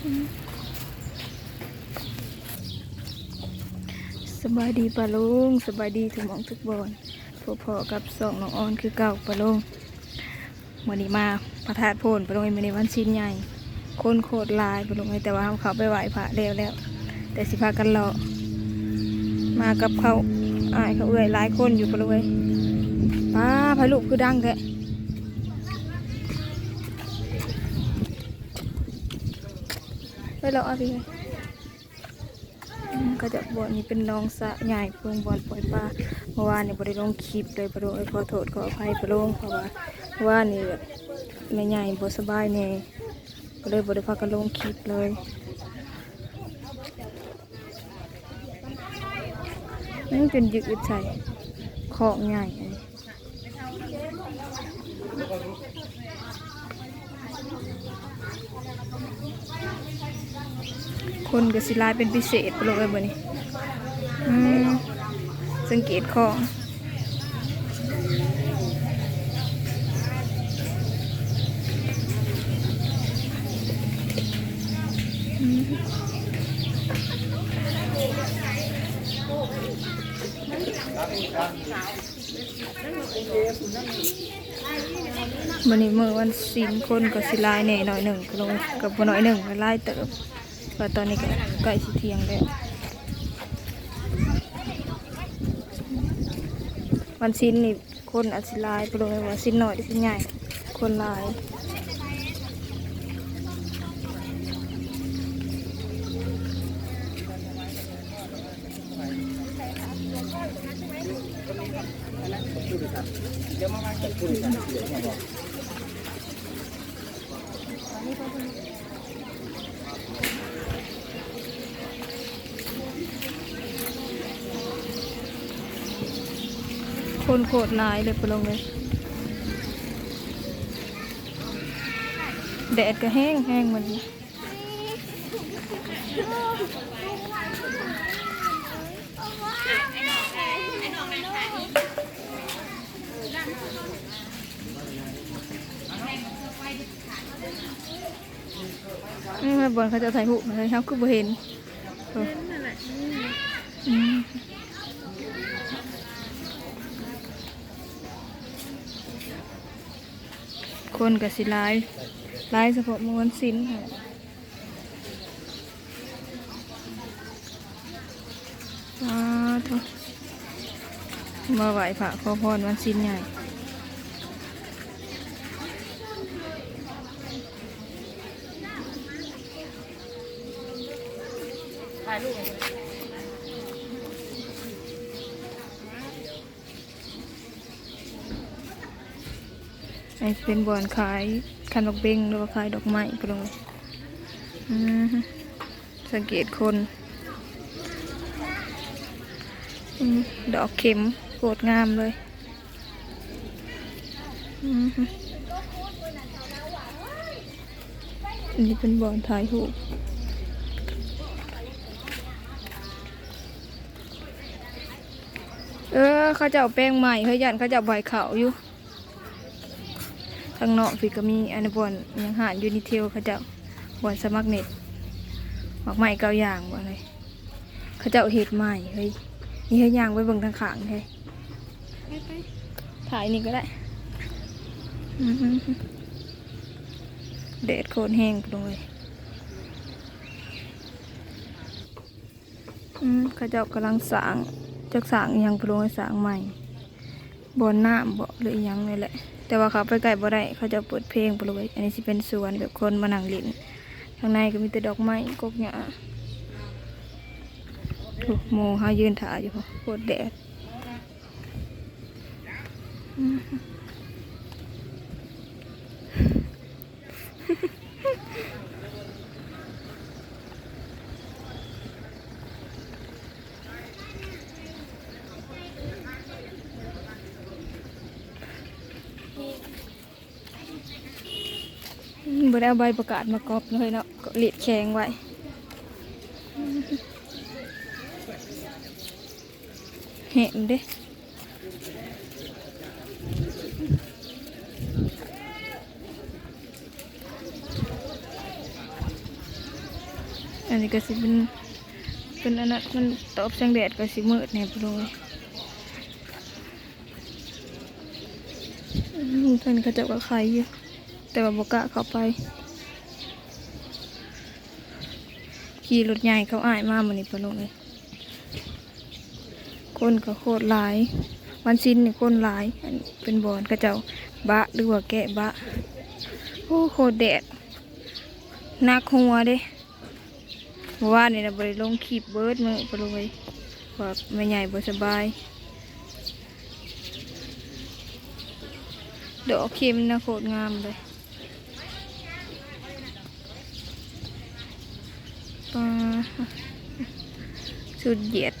สบายดีปะลุงสบายดีทุกมองทุกบอนพอพอๆกับสองน้องออนคือเก่าปะลุงวันนี้มาพระธาตุโพนปะลุงวันนี้วันชิ้นใหญ่คนโคตรลายปะลุงแต่ว่าเขาไปไหว้พระแล้วแล้ว แต่สิพากันรอมากับเขาอายเขาเอื่อยหลายคนอยู่ปะลุงเอ้ยป้าพาลูกคือดังแท้ ไปรอเอาพี่ก็จะบ่อนี้เป็นน้องสะใหญ่เพิ่งบอลปล่อยปลาเมื่อวานนี่บ่ได้ลงคลิปเลยปะโดยขอโทษขออภัยปะโลงเพราะว่าเมื่อวานนี่แบบแม่ใหญ่บ่สบายแน่ก็เลยบ่ได้พากันลงคลิปเลยนี่เป็นยึกอึดใส่ของใหญ่อันนี้ คนก็สิลายเป็นพิเศษปะโลงเอ้ยบ่นี้สังเกตข้อมันนี้มือวันสินคนก็สิลายแน่หน่อยหนึ่งลงกับบ่น้อยหนึ่งก็หลายเติบ ว่าตอนนี้ก็ใกล้สิเที่ยงแล้ววันสิ้นนี่คนอาจสิลายไปลงว่าสิ้นหน่อยสิ้นใหญ่ คนลาย คนโคตรหลายเลยไปลงเลยแดดก็แห้งแห้งเหมันนี่มาบอลเขาจะถ่ายหูปมาเลยครับคือบ่เห็นเอออืม คนกับสิลายลายเฉพาะมวนสินค่ะว้าทุกมาไหวพระขอพรวันสินใหญ่ ไอเป็นบอนขายขนมเบงหรือว่าขายดอกไม้ก็ลงสังเกตคน ดอกเข็มโคตรงามเลยอันนี้เป็นบอนถ่ายหูเออเขาจะเอาแป้งใหม่เขายันเขาจะใบเขาวอยู่ ข้างนอกพี่ก็มีอันบอนยังหารยูนิเทลเขาเจะบอนสมัครเน็ตหมักใหม่เกาอย่างบ่เลยเขาเจะเห็ดใหม่เฮ้ยนี่ให้ย่างไว้เบิ่งทางขางเฮ้ยถ่ายนี่ก็ได้อือหือแดโคนแห้งไปเลยเขาเจ้ากำลังสางจักสางยังไปลงสางใหม่บอนน้ำบ่หรือยังนี่แหละ แต่ว่าเขาไปไกลบ่ได้เขาจะเปิดเพลงไปเลยอันนี้สิเป็นสวนแบบคนมานั่งเล่นข้างในก็มีแต่ดอกไม้กกหญ้าโอ้โมหายืนถ่ายอยู่พอโคตรแดด บ่ได้เอาใบประกาศมากรอบเลยเนาะก็เลียดแข็งไว้เห็นเด้อันนี้ก็สิเป็นเป็นอันนั้นมันตอบแสงแดดก็สิมืดแน่ปเลยท่านก็จะว่าใครอยู่ แต่ว่าบกล้าเข้าไป ขี่รถใหญ่เขาอายมากมันนี่ปลงเลยคนก็โคตรหลาย วันสิ้นนี่คนหลายอันเป็นบอนก็เจ้าบะหรือว่าแกะบะโอ้โคตรแดดนักหัวเด้เมื่านนี่เราบริลงขีบเบิร์ดมือไปเลยว่าไม่ใหญ่บ่สบายดอกเข็มนะโคตรงามเลย ปลาสุดเหยียด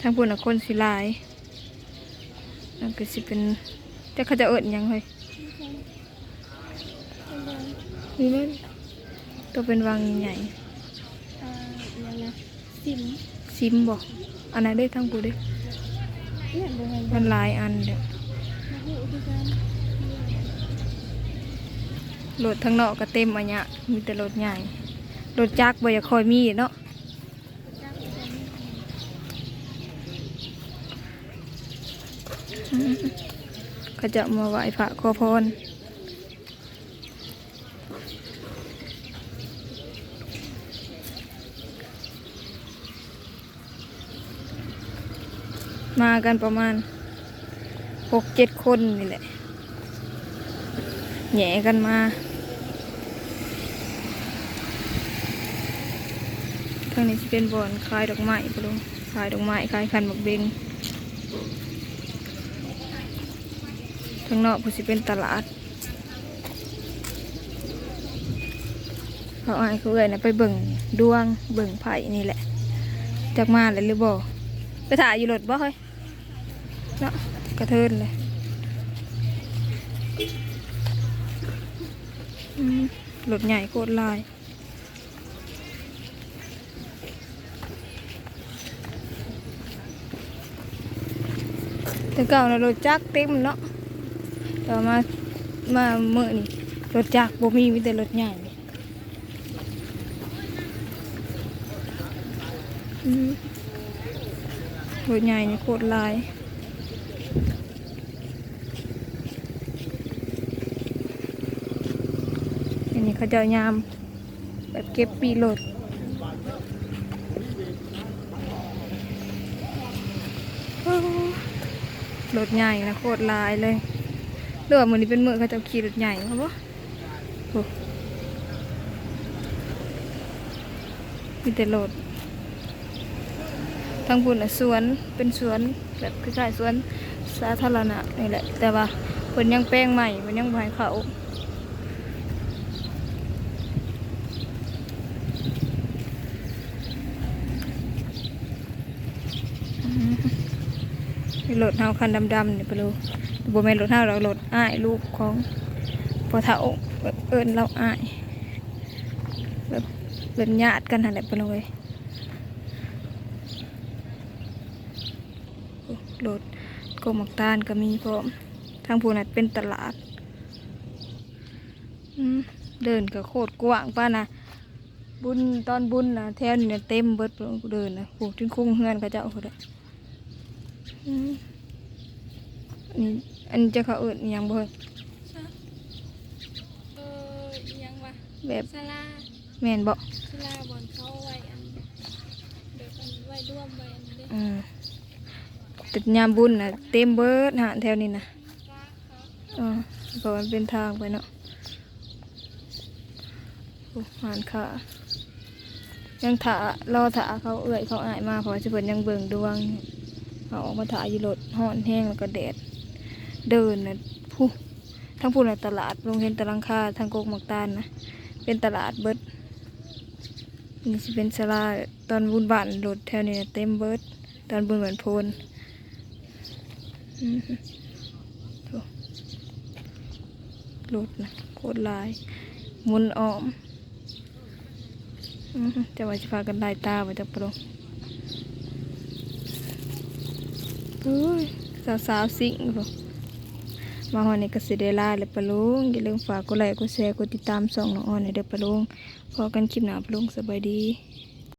ทางปุ่นน่ะคนสิหลายนั่นก็สิเป็นแต่เขาจะเอิดหยังเฮ้ยนี่นั่นตัวเป็นวังใหญ่อ่าอย่างนะซิมๆซิมบอกอันไหนได้ทั้งกูเด้เนี่ยบ่แม่นมันหลายอันเด้อบ่ฮู้คือกันรถทั้งนอกก็เต็มอันเนี้ยมีแต่รถใหญ่ รถจักรบ่อยากคอยมีเนาะก็จะมาไหว้พระขอพรมากันประมาณหกเจ็ดคนนี่แหละแหย่กันมา ทางนี้จะเป็นบ่อนขายดอกไม้ปลุงขายดอกไม้ขายคันบักเบงทางนอกก็จะเป็นตลาดเขาไอ้ายเขาเอ่ยนะไปเบิ่งดวงเบิ่งไผ่นี่แหละจากมาเลยหรือบ่ไปถ่ายอยู่รถบ่เฮ้ยเนาะกระเทินเลยรถใหญ่โคตรลาย แต่เก่านะรถจักรเต็มเนาะแต่ว่ามามาเมื่อนี่รถจักรบ่มีมีแต่รถใหญ่รถใหญ่นี่โคตรลายอันนี้เขาจะเอยามแบบเก็บปีโหลดโอ้ รถใหญ่นะโคตรลายเลยเรือว่ามือนี้เป็นมือเขาจะขี่รถใหญ่ครับปะโอ้มีแต่รถทางบุญน่ะสวนเป็นสวนแบบคล้ายๆสวนสาธารณะนี่แหละ แต่ว่าเพิ่นยังแป้งใหม่เพิ่นยังบ่ให้เขา นี่รถเฮาคันดำๆนี่ยไปดูบ่แม่นรถเฮาเรารถอ้ายลูกของพอเฒ่าแบบเอิ้นเราอ้ายแบบเป็นญาติกันหั่นแหละไปเลยโอ้รถกมักตาลก็มีพร้อมทางผู้นั้นเป็นตลาดเดินก็โคตรกว้างป้านะบุญตอนบุญนะแถวนี้น่เต็มเบิดเพิ่นเดินนะโอ้ถึงคุ้งเฮือนเขาเจ้าเขาได้ อืมอันนี้อันนี้จะเขาเอิดอิหยังบ่เฮ้ยเอออีหยังวะแบบศาลาแม่นบ่ศาลาบอนเขาไว้อันเดี๋ยวอันไว้ร่วมไว้อันเด้อืมแต่ยามบุญน่ะเต็มเบิดหาแถวนี้นะฟ้าเขาอ๋อเพราะมันเป็นทางไปเนาะโอ้หานขายังถารอถาเขาเอื่อยเขาอายมาเพราะว่าสิเพิ่นยังเบิ่งดวง เขาออกมาถ่ายอยู่รถฮ้อนแห้งแล้วก็แดด เดินนะผู้ทั้งผู้น่ะตลาดโรงเรียนตะลังคาทางโกกหมักตาลนะ เป็นตลาดเบิดนี่สิเป็นสลาตอนบุญบานรถแถวนี้น่ะเต็มเบิด ตอนบุญเหมือนโพนรถนะโคตรลายมุนอ้อมจะว่าจะพากันไล่ตาไปจากปลง เฮ้ยสาวสาวๆสิงบ่ มาฮอนในกสิเดลาและปะลุงอย่าลืมฝากกดไลค์กดแชร์กดติดตามส่องน้องออนในเด้อปะลุงพอกันคลิปหน้าปะลุงสบายดี